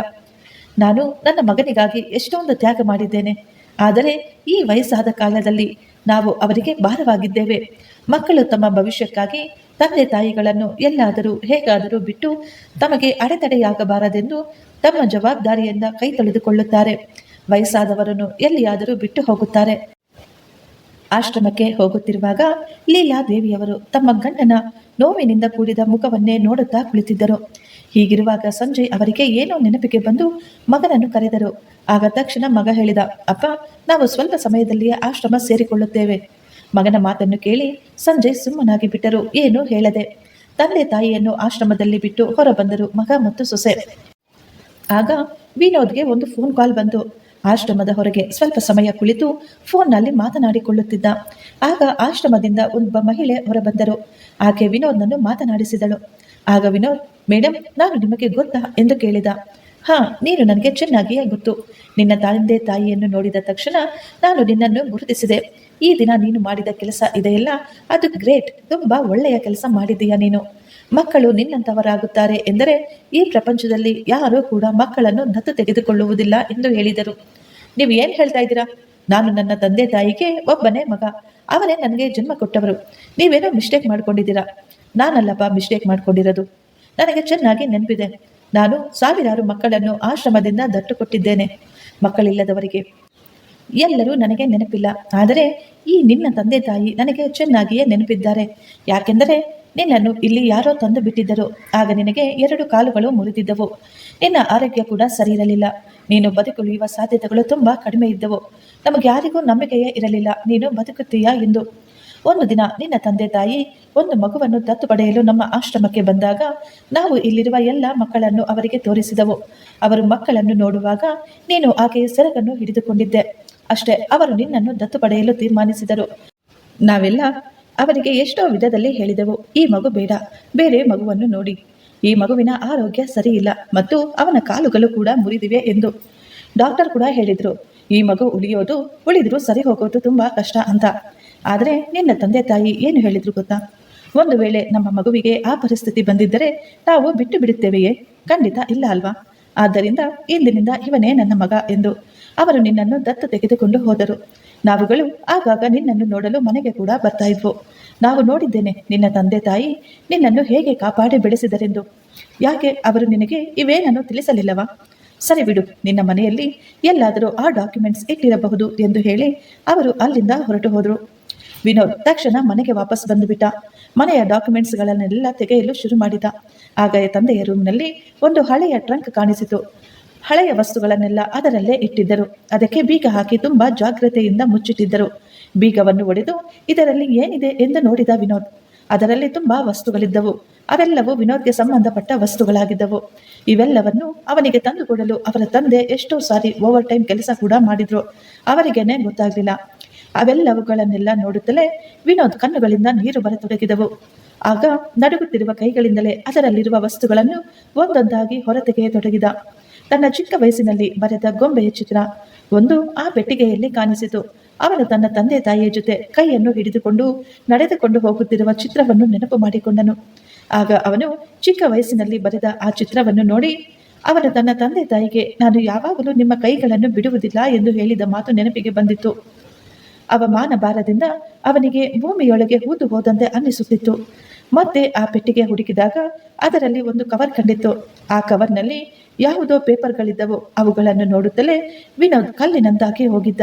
Speaker 1: ನಾನು ನನ್ನ ಮಗನಿಗಾಗಿ ಎಷ್ಟೊಂದು ತ್ಯಾಗ ಮಾಡಿದ್ದೇನೆ. ಆದರೆ ಈ ವಯಸ್ಸಾದ ಕಾಲದಲ್ಲಿ ನಾವು ಅವರಿಗೆ ಭಾರವಾಗಿದ್ದೇವೆ. ಮಕ್ಕಳು ತಮ್ಮ ಭವಿಷ್ಯಕ್ಕಾಗಿ ತಂದೆ ತಾಯಿಗಳನ್ನು ಎಲ್ಲಾದರೂ ಹೇಗಾದರೂ ಬಿಟ್ಟು ತಮಗೆ ಅಡೆತಡೆಯಾಗಬಾರದೆಂದು ತಮ್ಮ ಜವಾಬ್ದಾರಿಯಿಂದ ಕೈ ತೊಳೆದುಕೊಳ್ಳುತ್ತಾರೆ. ವಯಸ್ಸಾದವರನ್ನು ಎಲ್ಲಿಯಾದರೂ ಬಿಟ್ಟು ಹೋಗುತ್ತಾರೆ. ಆಶ್ರಮಕ್ಕೆ ಹೋಗುತ್ತಿರುವಾಗ ಲೀಲಾ ದೇವಿಯವರು ತಮ್ಮ ಗಂಡನ ನೋವಿನಿಂದ ಕೂಡಿದ ಮುಖವನ್ನೇ ನೋಡುತ್ತಾ ಕುಳಿತಿದ್ದರು. ಹೀಗಿರುವಾಗ ಸಂಜಯ್ ಅವರಿಗೆ ಏನೋ ನೆನಪಿಗೆ ಬಂದು ಮಗನನ್ನು ಕರೆದರು. ಆಗ ತಕ್ಷಣ ಮಗ ಹೇಳಿದ, ಅಪ್ಪ, ನಾವು ಸ್ವಲ್ಪ ಸಮಯದಲ್ಲಿಯೇ ಆಶ್ರಮ ಸೇರಿಕೊಳ್ಳುತ್ತೇವೆ. ಮಗನ ಮಾತನ್ನು ಕೇಳಿ ಸಂಜಯ್ ಸುಮ್ಮನಾಗಿ ಬಿಟ್ಟರು, ಏನೂ ಹೇಳದೆ. ತಂದೆ ತಾಯಿಯನ್ನು ಆಶ್ರಮದಲ್ಲಿ ಬಿಟ್ಟು ಹೊರಬಂದರು ಮಗ ಮತ್ತು ಸೊಸೆ. ಆಗ ವಿನೋದ್ಗೆ ಒಂದು ಫೋನ್ ಕಾಲ್ ಬಂತು. ಆಶ್ರಮದ ಹೊರಗೆ ಸ್ವಲ್ಪ ಸಮಯ ಕುಳಿತು ಫೋನ್ನಲ್ಲಿ ಮಾತನಾಡಿಕೊಳ್ಳುತ್ತಿದ್ದ. ಆಗ ಆಶ್ರಮದಿಂದ ಒಬ್ಬ ಮಹಿಳೆ ಹೊರಬಂದರು. ಆಕೆ ವಿನೋದ್ನನ್ನು ಮಾತನಾಡಿಸಿದಳು. ಆಗ ವಿನೋದ್ ಮೇಡಮ್ ನಾನು ನಿಮಗೆ ಗೊತ್ತಾ? ಎಂದು ಕೇಳಿದ. ಹಾ, ನೀನು ನನಗೆ ಚೆನ್ನಾಗಿಯೇ ಗೊತ್ತು. ನಿನ್ನ ತಂದೆ ತಾಯಿಯನ್ನು ನೋಡಿದ ತಕ್ಷಣ ನಾನು ನಿನ್ನನ್ನು ಗುರುತಿಸಿದೆ. ಈ ದಿನ ನೀನು ಮಾಡಿದ ಕೆಲಸ ಇದೆಯಲ್ಲ? ಅದು ಗ್ರೇಟ್. ತುಂಬಾ ಒಳ್ಳೆಯ ಕೆಲಸ ಮಾಡಿದೀಯ ನೀನು. ಮಕ್ಕಳು ನಿನ್ನಂತವರಾಗುತ್ತಾರೆ ಎಂದರೆ ಈ ಪ್ರಪಂಚದಲ್ಲಿ ಯಾರೂ ಕೂಡ ಮಕ್ಕಳನ್ನು ನತ್ತು ತೆಗೆದುಕೊಳ್ಳುವುದಿಲ್ಲ ಎಂದು ಹೇಳಿದರು. ನೀವು ಏನು ಹೇಳ್ತಾ ಇದ್ದೀರಾ? ನಾನು ನನ್ನ ತಂದೆ ತಾಯಿಗೆ ಒಬ್ಬನೇ ಮಗ. ಅವನೇ ನನಗೆ ಜನ್ಮ ಕೊಟ್ಟವರು. ನೀವೇನೋ ಮಿಸ್ಟೇಕ್ ಮಾಡ್ಕೊಂಡಿದ್ದೀರಾ? ನಾನಲ್ಲಪ್ಪ ಮಿಸ್ಟೇಕ್ ಮಾಡಿಕೊಂಡಿರೋದು. ನನಗೆ ಚೆನ್ನಾಗಿ ನೆನಪಿದೆ. ನಾನು ಸಾವಿರಾರು ಮಕ್ಕಳನ್ನು ಆಶ್ರಮದಿಂದ ದತ್ತು ಕೊಟ್ಟಿದ್ದೇನೆ ಮಕ್ಕಳಿಲ್ಲದವರಿಗೆ. ಎಲ್ಲರೂ ನನಗೆ ನೆನಪಿಲ್ಲ. ಆದರೆ ಈ ನಿನ್ನ ತಂದೆ ತಾಯಿ ನನಗೆ ಚೆನ್ನಾಗಿಯೇ ನೆನಪಿದ್ದಾರೆ. ಯಾಕೆಂದರೆ ನಿನ್ನನ್ನು ಇಲ್ಲಿ ಯಾರೋ ತಂದು ಬಿಟ್ಟಿದ್ದರು. ಆಗ ನಿನಗೆ ಎರಡು ಕಾಲುಗಳು ಮುರಿದಿದ್ದವು. ನಿನ್ನ ಆರೋಗ್ಯ ಕೂಡ ಸರಿ ಇರಲಿಲ್ಲ ನೀನು ಬದುಕುಳಿಯುವ ಸಾಧ್ಯತೆಗಳು ತುಂಬಾ ಕಡಿಮೆ ಇದ್ದವು. ನಮಗೆ ಯಾರಿಗೂ ನಂಬಿಕೆಯೇ ಇರಲಿಲ್ಲ. ನೀನು ಬದುಕುತ್ತೀಯಾ ಎಂದು. ಒಂದು ದಿನ ನಿನ್ನ ತಂದೆ ತಾಯಿ ಒಂದು ಮಗುವನ್ನು ದತ್ತು ಪಡೆಯಲು ನಮ್ಮ ಆಶ್ರಮಕ್ಕೆ ಬಂದಾಗ ನಾವು ಇಲ್ಲಿರುವ ಎಲ್ಲ ಮಕ್ಕಳನ್ನು ಅವರಿಗೆ ತೋರಿಸಿದವು. ಅವರು ಮಕ್ಕಳನ್ನು ನೋಡುವಾಗ ನೀನು ಆಕೆಯ ಸೆರಗನ್ನು ಹಿಡಿದುಕೊಂಡಿದ್ದೆ. ಅಷ್ಟೇ ಅವರು ನಿನ್ನನ್ನು ದತ್ತು ಪಡೆಯಲು ತೀರ್ಮಾನಿಸಿದರು. ನಾವೆಲ್ಲ ಅವರಿಗೆ ಎಷ್ಟೋ ವಿಧದಲ್ಲಿ ಹೇಳಿದೆವು, ಈ ಮಗು ಬೇಡ, ಬೇರೆ ಮಗುವನ್ನು ನೋಡಿ. ಈ ಮಗುವಿನ ಆರೋಗ್ಯ ಸರಿಯಿಲ್ಲ ಮತ್ತು ಅವನ ಕಾಲುಗಳು ಕೂಡ ಮುರಿದಿವೆ ಎಂದು ಡಾಕ್ಟರ್ ಕೂಡ ಹೇಳಿದರು. ಈ ಮಗು ಉಳಿಯೋದು, ಉಳಿದರೂ ಸರಿ ಹೋಗೋದು ತುಂಬಾ ಕಷ್ಟ ಅಂತ. ಆದರೆ ನಿನ್ನ ತಂದೆ ತಾಯಿ ಏನು ಹೇಳಿದ್ರು ಗೊತ್ತಾ? ಒಂದು ವೇಳೆ ನಮ್ಮ ಮಗುವಿಗೆ ಆ ಪರಿಸ್ಥಿತಿ ಬಂದಿದ್ದರೆ ನಾವು ಬಿಟ್ಟು ಬಿಡುತ್ತೇವೆಯೇ? ಖಂಡಿತ ಇಲ್ಲ ಅಲ್ವಾ? ಆದ್ದರಿಂದ ಇಂದಿನಿಂದ ಇವನೇ ನನ್ನ ಮಗ ಎಂದು ಅವರು ನಿನ್ನನ್ನು ದತ್ತು ತೆಗೆದುಕೊಂಡು ಹೋದರು. ನಾವುಗಳು ಆಗಾಗ ನಿನ್ನನ್ನು ನೋಡಲು ಮನೆಗೆ ಕೂಡ ಬರ್ತಾ ಇದ್ವು. ನಾವು ನೋಡಿದ್ದೇನೆ ನಿನ್ನ ತಂದೆ ತಾಯಿ ನಿನ್ನನ್ನು ಹೇಗೆ ಕಾಪಾಡಿ ಬೆಳೆಸಿದರೆಂದು. ಯಾಕೆ ಅವರು ನಿನಗೆ ಇವೇನನ್ನು ತಿಳಿಸಲಿಲ್ಲವಾ? ಸರಿ ಬಿಡು, ನಿನ್ನ ಮನೆಯಲ್ಲಿ ಎಲ್ಲಾದರೂ ಆ ಡಾಕ್ಯುಮೆಂಟ್ಸ್ ಇಟ್ಟಿರಬಹುದು ಎಂದು ಹೇಳಿ ಅವರು ಅಲ್ಲಿಂದ ಹೊರಟು ಹೋದರು. ವಿನೋದ್ ತಕ್ಷಣ ಮನೆಗೆ ವಾಪಸ್ ಬಂದುಬಿಟ್ಟ. ಮನೆಯ ಡಾಕ್ಯುಮೆಂಟ್ಸ್ಗಳನ್ನೆಲ್ಲ ತೆಗೆಯಲು ಶುರು ಮಾಡಿದ. ಆಗ ತಂದೆಯ ರೂಮ್ನಲ್ಲಿ ಒಂದು ಹಳೆಯ ಟ್ರಂಕ್ ಕಾಣಿಸಿತು. ಹಳೆಯ ವಸ್ತುಗಳನ್ನೆಲ್ಲ ಅದರಲ್ಲೇ ಇಟ್ಟಿದ್ದರು. ಅದಕ್ಕೆ ಬೀಗ ಹಾಕಿ ತುಂಬಾ ಜಾಗ್ರತೆಯಿಂದ ಮುಚ್ಚಿಟ್ಟಿದ್ದರು. ಬೀಗವನ್ನು ಒಡೆದು, ಇದರಲ್ಲಿ ಏನಿದೆ? ಎಂದು ನೋಡಿದ ವಿನೋದ್. ಅದರಲ್ಲಿ ತುಂಬಾ ವಸ್ತುಗಳಿದ್ದವು. ಅವೆಲ್ಲವೂ ವಿನೋದ್ಗೆ ಸಂಬಂಧಪಟ್ಟ ವಸ್ತುಗಳಾಗಿದ್ದವು. ಇವೆಲ್ಲವನ್ನು ಅವನಿಗೆ ತಂದುಕೊಡಲು ಅವರ ತಂದೆ ಎಷ್ಟೋ ಸಾರಿ ಓವರ್ ಟೈಮ್ ಕೆಲಸ ಕೂಡ ಮಾಡಿದ್ರು. ಅವರಿಗೇನೆ ಗೊತ್ತಾಗ್ಲಿಲ್ಲ. ಅವೆಲ್ಲವುಗಳನ್ನೆಲ್ಲ ನೋಡುತ್ತಲೇ ವಿನೋದ್ ಕಣ್ಣುಗಳಿಂದ ನೀರು ಬರತೊಡಗಿದವು. ಆಗ ನಡುಗುತ್ತಿರುವ ಕೈಗಳಿಂದಲೇ ಅದರಲ್ಲಿರುವ ವಸ್ತುಗಳನ್ನು ಒಂದೊಂದಾಗಿ ಹೊರತೆಗೆಯತೊಡಗಿದ ತನ್ನ ಚಿಕ್ಕ ವಯಸ್ಸಿನಲ್ಲಿ ಬರೆದ ಗೊಂಬೆಯ ಚಿತ್ರ ಒಂದು ಆ ಪೆಟ್ಟಿಗೆಯಲ್ಲಿ ಕಾಣಿಸಿತು. ಅವನು ತನ್ನ ತಂದೆ ತಾಯಿಯ ಜೊತೆ ಕೈಯನ್ನು ಹಿಡಿದುಕೊಂಡು ನಡೆದುಕೊಂಡು ಹೋಗುತ್ತಿರುವ ಚಿತ್ರವನ್ನು ನೆನಪು ಮಾಡಿಕೊಂಡನು. ಆಗ ಅವನು ಚಿಕ್ಕ ವಯಸ್ಸಿನಲ್ಲಿ ಬರೆದ ಆ ಚಿತ್ರವನ್ನು ನೋಡಿ, ಅವನು ತನ್ನ ತಂದೆ ತಾಯಿಗೆ, ನಾನು ಯಾವಾಗಲೂ ನಿಮ್ಮ ಕೈಗಳನ್ನು ಬಿಡುವುದಿಲ್ಲ ಎಂದು ಹೇಳಿದ ಮಾತು ನೆನಪಿಗೆ ಬಂದಿತ್ತು. ಅವಮಾನ ಭಾರದಿಂದ ಅವನಿಗೆ ಭೂಮಿಯೊಳಗೆ ಹೂದು ಹೋದಂತೆ ಅನ್ನಿಸುತ್ತಿತ್ತು. ಮತ್ತೆ ಆ ಪೆಟ್ಟಿಗೆ ಹುಡುಕಿದಾಗ ಅದರಲ್ಲಿ ಒಂದು ಕವರ್ ಕಂಡಿತ್ತು. ಆ ಕವರ್ನಲ್ಲಿ ಯಾವುದೋ ಪೇಪರ್ಗಳಿದ್ದವು. ಅವುಗಳನ್ನು ನೋಡುತ್ತಲೇ ವಿನೋದ್ ಕಲ್ಲಿನಂತಾಗಿ ಹೋಗಿದ್ದ.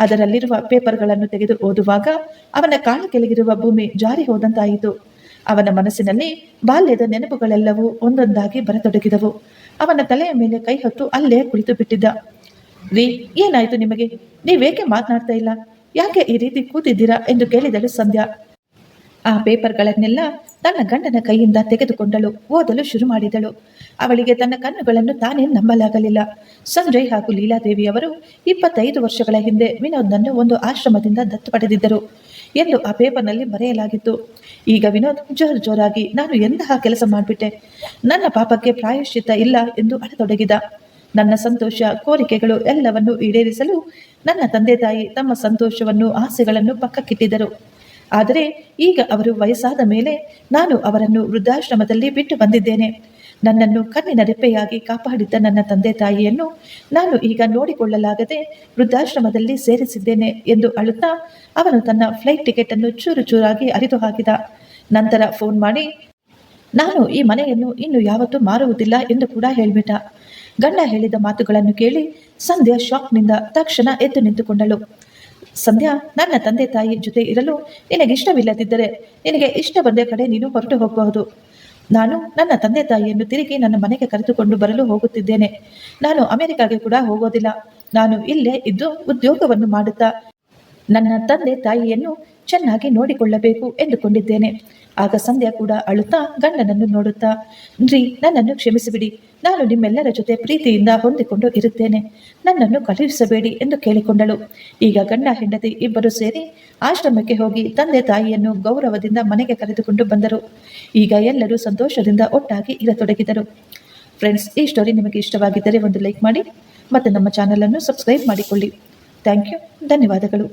Speaker 1: ಅದರಲ್ಲಿರುವ ಪೇಪರ್ಗಳನ್ನು ತೆಗೆದು ಓದುವಾಗ ಅವನ ಕಾಲ ಕೆಳಗಿರುವ ಭೂಮಿ ಜಾರಿ ಹೋದಂತಾಯಿತು. ಅವನ ಮನಸ್ಸಿನಲ್ಲಿ ಬಾಲ್ಯದ ನೆನಪುಗಳೆಲ್ಲವೂ ಒಂದೊಂದಾಗಿ ಬರತೊಡಗಿದವು. ಅವನ ತಲೆಯ ಮೇಲೆ ಕೈ ಹೊತ್ತು ಅಲ್ಲೇ ಕುಳಿತು ಬಿಟ್ಟಿದ್ದ ರೀ, ಏನಾಯ್ತು ನಿಮಗೆ? ನೀವೇಕೆ ಮಾತನಾಡ್ತಾ ಇಲ್ಲ? ಯಾಕೆ ಈ ರೀತಿ ಕೂತಿದ್ದೀರಾ ಎಂದು ಕೇಳಿದಳು ಸಂಧ್ಯಾ. ಆ ಪೇಪರ್ಗಳನ್ನೆಲ್ಲ ತನ್ನ ಗಂಡನ ಕೈಯಿಂದ ತೆಗೆದುಕೊಂಡಳು, ಓದಲು ಶುರು ಮಾಡಿದಳು. ಅವಳಿಗೆ ತನ್ನ ಕಣ್ಣುಗಳನ್ನು ತಾನೇ ನಂಬಲಾಗಲಿಲ್ಲ. ಸಂಜಯ್ ಹಾಗೂ ಲೀಲಾದೇವಿಯವರು ಇಪ್ಪತ್ತೈದು ವರ್ಷಗಳ ಹಿಂದೆ ವಿನೋದ್ನನ್ನು ಒಂದು ಆಶ್ರಮದಿಂದ ದತ್ತು ಪಡೆದಿದ್ದರು ಎಂದು ಆ ಪೇಪರ್ನಲ್ಲಿ ಬರೆಯಲಾಗಿತ್ತು. ಈಗ ವಿನೋದ್ ಜೋರ್ ಜೋರಾಗಿ, ನಾನು ಎಂತಹ ಕೆಲಸ ಮಾಡಿಬಿಟ್ಟೆ? ನನ್ನ ಪಾಪಕ್ಕೆ ಪ್ರಾಯಶ್ಚಿತ್ತ ಇಲ್ಲ ಎಂದು ಅಳತೊಡಗಿದ. ನನ್ನ ಸಂತೋಷ, ಕೋರಿಕೆಗಳು ಎಲ್ಲವನ್ನು ಈಡೇರಿಸಲು ನನ್ನ ತಂದೆ ತಾಯಿ ತಮ್ಮ ಸಂತೋಷವನ್ನು, ಆಸೆಗಳನ್ನು ಪಕ್ಕಕ್ಕಿಟ್ಟಿದ್ದರು. ಆದರೆ ಈಗ ಅವರು ವಯಸ್ಸಾದ ಮೇಲೆ ನಾನು ಅವರನ್ನು ವೃದ್ಧಾಶ್ರಮದಲ್ಲಿ ಬಿಟ್ಟು ಬಂದಿದ್ದೇನೆ. ನನ್ನನ್ನು ಕಣ್ಣಿನ ರೆಪ್ಪೆಯಾಗಿ ಕಾಪಾಡಿದ್ದ ನನ್ನ ತಂದೆ ತಾಯಿಯನ್ನು ನಾನು ಈಗ ನೋಡಿಕೊಳ್ಳಲಾಗದೆ ವೃದ್ಧಾಶ್ರಮದಲ್ಲಿ ಸೇರಿಸಿದ್ದೇನೆ ಎಂದು ಅಳುತ್ತಾ ಅವನು ತನ್ನ ಫ್ಲೈಟ್ ಟಿಕೆಟ್ ಅನ್ನು ಚೂರು ಚೂರಾಗಿ ಅರಿದು ಹಾಕಿದ ನಂತರ ಫೋನ್ ಮಾಡಿ, ನಾನು ಈ ಮನೆಯನ್ನು ಇನ್ನು ಯಾವತ್ತೂ ಮಾರುವುದಿಲ್ಲ ಎಂದು ಕೂಡ ಹೇಳಿಬಿಟ್ಟ. ಗಂಡ ಹೇಳಿದ ಮಾತುಗಳನ್ನು ಕೇಳಿ ಸಂಧ್ಯಾ ಶಾಕ್ನಿಂದ ತಕ್ಷಣ ಎದ್ದು ನಿಂತುಕೊಂಡಳು. ಸಂಧ್ಯಾ, ನನ್ನ ತಂದೆ ತಾಯಿ ಜೊತೆ ಇರಲು ನಿನಗಿಷ್ಟವಿಲ್ಲದಿದ್ದರೆ ನಿನಗೆ ಇಷ್ಟ ಬಂದ ಕಡೆ ನೀನು ಹೊರಟು ಹೋಗಬಹುದು. ನಾನು ನನ್ನ ತಂದೆ ತಾಯಿಯನ್ನು ತಿರುಗಿ ನನ್ನ ಮನೆಗೆ ಕರೆದುಕೊಂಡು ಬರಲು ಹೋಗುತ್ತಿದ್ದೇನೆ. ನಾನು ಅಮೆರಿಕಾಗೆ ಕೂಡ ಹೋಗೋದಿಲ್ಲ. ನಾನು ಇಲ್ಲೇ ಇದ್ದು ಉದ್ಯೋಗವನ್ನು ಮಾಡುತ್ತಾ ನನ್ನ ತಂದೆ ತಾಯಿಯನ್ನು ಚೆನ್ನಾಗಿ ನೋಡಿಕೊಳ್ಳಬೇಕು ಎಂದುಕೊಂಡಿದ್ದೇನೆ. ಆಗ ಸಂಧ್ಯಾ ಕೂಡ ಅಳುತ್ತಾ ಗಂಡನನ್ನು ನೋಡುತ್ತಾ ರೀ ನನ್ನನ್ನು ಕ್ಷಮಿಸಿಬಿಡಿ. ನಾನು ನಿಮ್ಮೆಲ್ಲರ ಜೊತೆ ಪ್ರೀತಿಯಿಂದ ಹೊಂದಿಕೊಂಡು ಇರುತ್ತೇನೆ. ನನ್ನನ್ನು ಕಳುಹಿಸಬೇಡಿ ಎಂದು ಕೇಳಿಕೊಂಡಳು. ಈಗ ಗಂಡ ಹೆಂಡತಿ ಇಬ್ಬರು ಸೇರಿ ಆಶ್ರಮಕ್ಕೆ ಹೋಗಿ ತಂದೆ ತಾಯಿಯನ್ನು ಗೌರವದಿಂದ ಮನೆಗೆ ಕರೆದುಕೊಂಡು ಬಂದರು. ಈಗ ಎಲ್ಲರೂ ಸಂತೋಷದಿಂದ ಒಟ್ಟಾಗಿ ಇರತೊಡಗಿದರು. ಫ್ರೆಂಡ್ಸ್, ಈ ಸ್ಟೋರಿ ನಿಮಗೆ ಇಷ್ಟವಾಗಿದ್ದರೆ ಒಂದು ಲೈಕ್ ಮಾಡಿ, ಮತ್ತು ನಮ್ಮ ಚಾನಲನ್ನು ಸಬ್ಸ್ಕ್ರೈಬ್ ಮಾಡಿಕೊಳ್ಳಿ. ಥ್ಯಾಂಕ್ ಯು, ಧನ್ಯವಾದಗಳು.